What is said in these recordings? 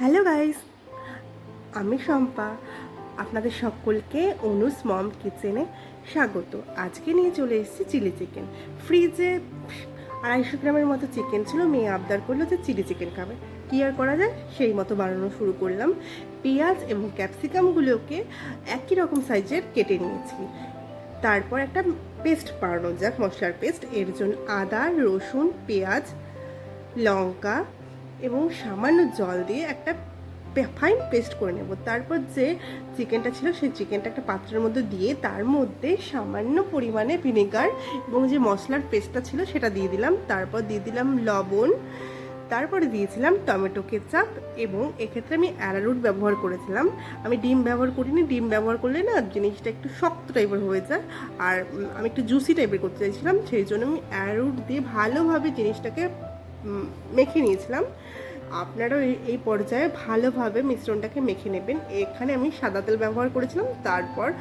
Hello guys, আমি শম্পা। আপনাদের সকলকে অনুস মম কিচেনে স্বাগত। আজকে নিয়ে চলে এসেছি চিলি চিকেন। ফ্রিজে আড়াইশো গ্রামের মতো চিকেন ছিল, মেয়ে আবদার করল যে চিলি চিকেন খাবে। কী আর করা যায়? সেই মতো বানানো শুরু করলাম। পেঁয়াজ এবং ক্যাপসিকামগুলোকে একই রকম সাইজের কেটে নিয়েছি। তারপর একটা পেস্ট বানানো যাক, মশলার পেস্ট। এর জন্য আদা, রসুন, পেঁয়াজ, লঙ্কা এবং সামান্য জল দিয়ে একটা ফাইন পেস্ট করে নেব। তারপর যে চিকেনটা ছিল, সেই চিকেনটা একটা পাত্রের মধ্যে দিয়ে তার মধ্যে সামান্য পরিমাণে ভিনেগার এবং যে মশলার পেস্টটা ছিল, সেটা দিয়ে দিলাম। তারপর দিয়ে দিলাম লবণ। তারপরে দিয়েছিলাম টমেটো কেচাপ এবং এক্ষেত্রে আমি অ্যারারুট ব্যবহার করেছিলাম। আমি ডিম ব্যবহার করিনি। ডিম ব্যবহার করলে না জিনিসটা একটু শক্ত টাইপের হয়ে যায়। আর আমি একটু জুসি টাইপের করতে চাইছিলাম। সেই জন্য আমি অ্যারারুট দিয়ে ভালোভাবে জিনিসটাকে মেখে নিয়েছিলাম। আপনারাও এই- পর্যায়ে ভালোভাবে মিশ্রণটাকে মেখে নেবেন। এখানে আমি সাদা তেল ব্যবহার করেছিলাম। তারপর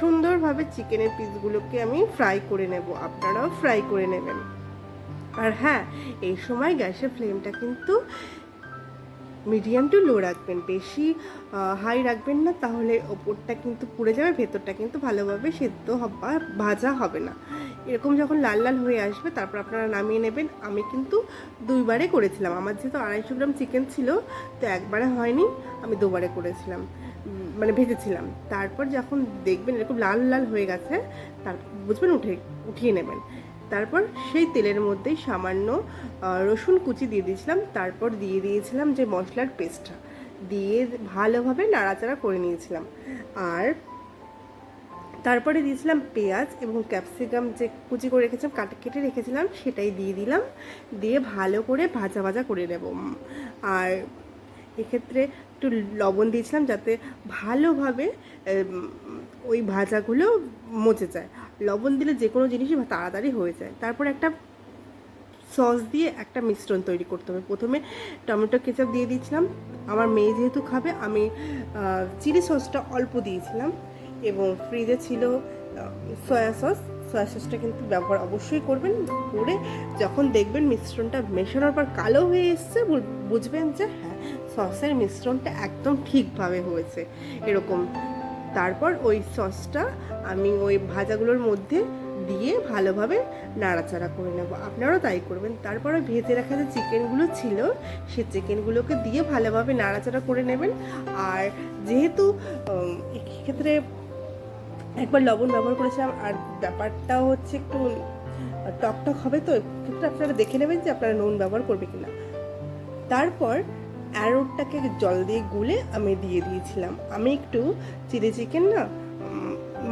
সুন্দরভাবে চিকেনের পিসগুলোকে আমি ফ্রাই করে নেব। আপনারাও ফ্রাই করে নেবেন। আর হ্যাঁ এই সময় গ্যাসের ফ্লেমটা কিন্তু মিডিয়াম টু লো রাখবেন, বেশি হাই রাখবেন না, তাহলে ওপরটা কিন্তু পুড়ে যাবে, ভেতরটা কিন্তু ভালোভাবে সেদ্ধ হবা, ভাজা হবে না। এরকম যখন লাল লাল হয়ে আসবে, তারপর আপনারা নামিয়ে নেবেন। আমি কিন্তু দুইবারে করেছিলাম। আমার যেহেতু আড়াইশো গ্রাম চিকেন ছিল, তো একবারে হয়নি, আমি দুবারে করেছিলাম। মানে ভেজেছিলাম। তারপর যখন দেখবেন এরকম লাল লাল হয়ে গেছে তারপর বুঝবেন, উঠে, উঠিয়ে নেবেন। তারপর সেই তেলের মধ্যেই সামান্য রসুন কুচি দিয়ে দিয়েছিলাম। তারপর দিয়ে দিয়েছিলাম যে মশলার পেস্টটা দিয়ে ভালোভাবে নাড়াচাড়া করে নিয়েছিলাম। আর তারপরে দিয়েছিলাম পেঁয়াজ এবং ক্যাপসিকাম যে কুচি করে রেখেছিলাম, কাটে, কেটে রেখেছিলাম, সেটাই দিয়ে দিলাম। দিয়ে ভালো করে ভাজা ভাজা করে নেব। আর এক্ষেত্রে একটু লবণ দিয়েছিলাম যাতে ভালোভাবে ওই ভাজাগুলো মচে যায়। লবণ দিলে যে কোনো জিনিসই তাড়াতাড়ি হয়ে যায়। তারপর একটা সস দিয়ে একটা মিশ্রণ তৈরি করতে হবে। প্রথমে টমেটো কেচাপ দিয়ে দিয়েছিলাম। আমার মেয়ে যেহেতু খাবে, আমি চিলি সসটা অল্প দিয়েছিলাম এবং ফ্রিজে ছিল সয়া সস। সয়া সসটা কিন্তু ব্যবহার অবশ্যই করবেন। করে যখন দেখবেন মিশ্রণটা মেশানোর পর কালো হয়ে এসছে বুঝবেন যে হ্যাঁ সসের মিশ্রণটা একদম ঠিকভাবে হয়েছে। এরকম তারপর ওই সসটা আমি ওই ভাজাগুলোর মধ্যে দিয়ে ভালোভাবে নাড়াচাড়া করে নেব। আপনারাও তাই করবেন। তারপরে ভেজে রাখা যে চিকেনগুলো ছিল সে চিকেনগুলোকে দিয়ে ভালোভাবে নাড়াচাড়া করে নেবেন। আর যেহেতু উম, এক্ষেত্রে একবার লবণ ব্যবহার করেছিলাম আর ব্যাপারটাও হচ্ছে একটু টকটক হবে তো এক্ষেত্রে আপনারা দেখে নেবেন যে আপনারা নুন ব্যবহার করবে কিনা। তারপর অ্যারোটটাকে জল দিয়ে গুলে আমি দিয়ে দিয়েছিলাম। আমি একটু চিলি চিকেন না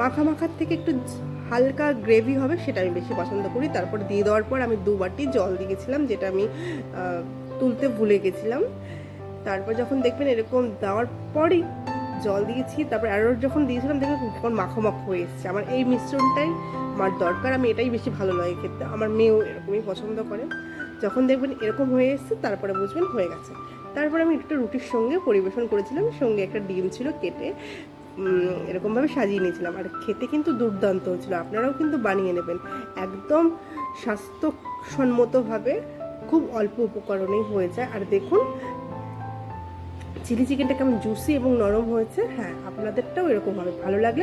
মাখা মাখার থেকে একটু হালকা গ্রেভি হবে সেটা আমি বেশি পছন্দ করি। তারপর দিয়ে দেওয়ার পর আমি দু বাটি জল দিয়েছিলাম, যেটা আমি তুলতে ভুলে গেছিলাম। তারপর যখন দেখবেন এরকম দেওয়ার পরই জল দিয়েছি, তারপর অ্যারোট যখন দিয়েছিলাম, দেখবেন কেমন মাখো মাখো হয়ে এসছে। আমার এই মিশ্রণটাই আমার দরকার, আমি এটাই বেশি ভালো লাগে খেতে। আমার মেয়েও এরকমই পছন্দ করে। যখন দেখবেন এরকম হয়ে এসছে, তারপরে বুঝবেন হয়ে গেছে। তারপরে আমি একটা রুটির সঙ্গে পরিবেশন করেছিলাম, সঙ্গে একটা ডিম ছিল কেটে এরকমভাবে সাজিয়ে নিয়েছিলাম। আর খেতে কিন্তু দুর্দান্ত হয়েছিল, আপনারাও কিন্তু বানিয়ে নেবেন। একদম স্বাস্থ্যসম্মতভাবে খুব অল্প উপকরণেই হয়ে যায় আর দেখুন, চিলি চিকেনটা কেমন জুসি এবং নরম হয়েছে। হ্যাঁ আপনাদেরটাও এরকম হবে। ভালো লাগলে